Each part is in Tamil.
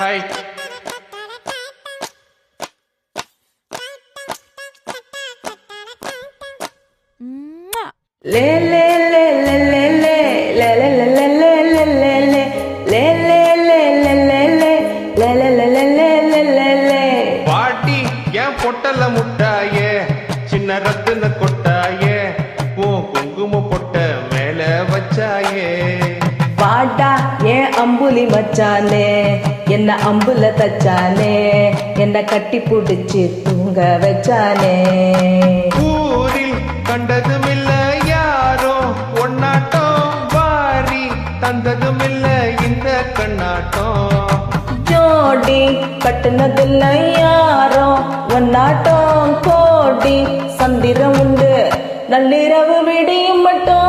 ஹாய் லே லே லே லே லே லே லே லே லே லே பொட்டல முட்டாயே சின்ன ரத்தின கொட்டாயே ஏன் அம்புலி மச்சானே என்ன அம்புல தச்சானே என்ன கட்டி புடிச்சு தூங்க வச்சானே. ஊரில் கண்டதுமில்ல யாரோ ஒன்னாட்டம் வாரி தந்ததுமில்ல இந்த கண்ணாட்டம். ஜோடி கட்டுனதில்ல யாரோ ஒன்னாட்டம் கோடி சந்திரம் உண்டு நள்ளிரவு விடியும் மட்டும்.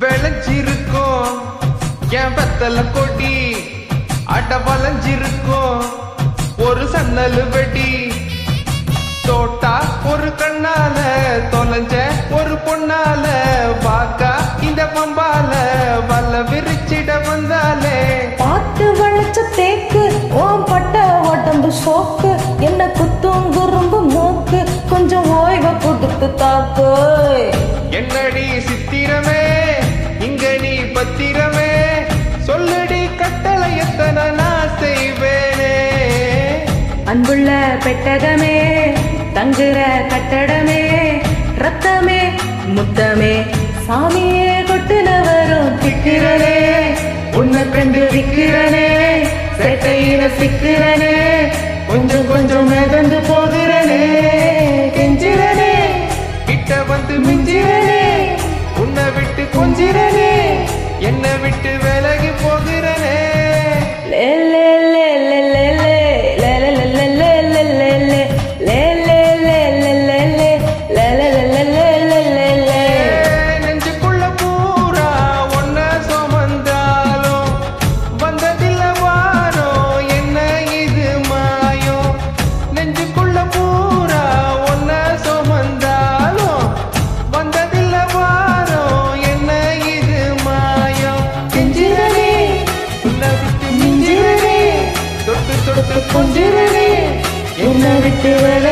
விளைஞ்சிருக்கோம். என் வெத்தல கொடி அட வளைஞ்சிருக்கோம். ஒரு சன்னல் வெடி. தோட்டா ஒரு கண்ணால தொலைஞ்ச ஒரு பொண்ணால. வாக்கா இந்த பம்பால வல்ல விரிச்சிட வந்தாலே. பாட்டு வளைச்ச தேக்கு ஓம் பட்ட உடம்பு சோக்கு. அன்புள்ள பெட்டகமே தங்குற கட்டடமே ரத்தமே முத்தமே. சாமியே கொட்டுனவரும் திக்கிறனே உன்னை கண்டு விக்கிறனே சேட்டையில சிக்கிறனே கொஞ்சம் கொஞ்சம் மிதந்து போகிறனே. கெஞ்சிரனே கிட்ட வந்து மிஞ்சிரனே உன்னை விட்டு கொஞ்சிரனே என்னை விட்டு feel it.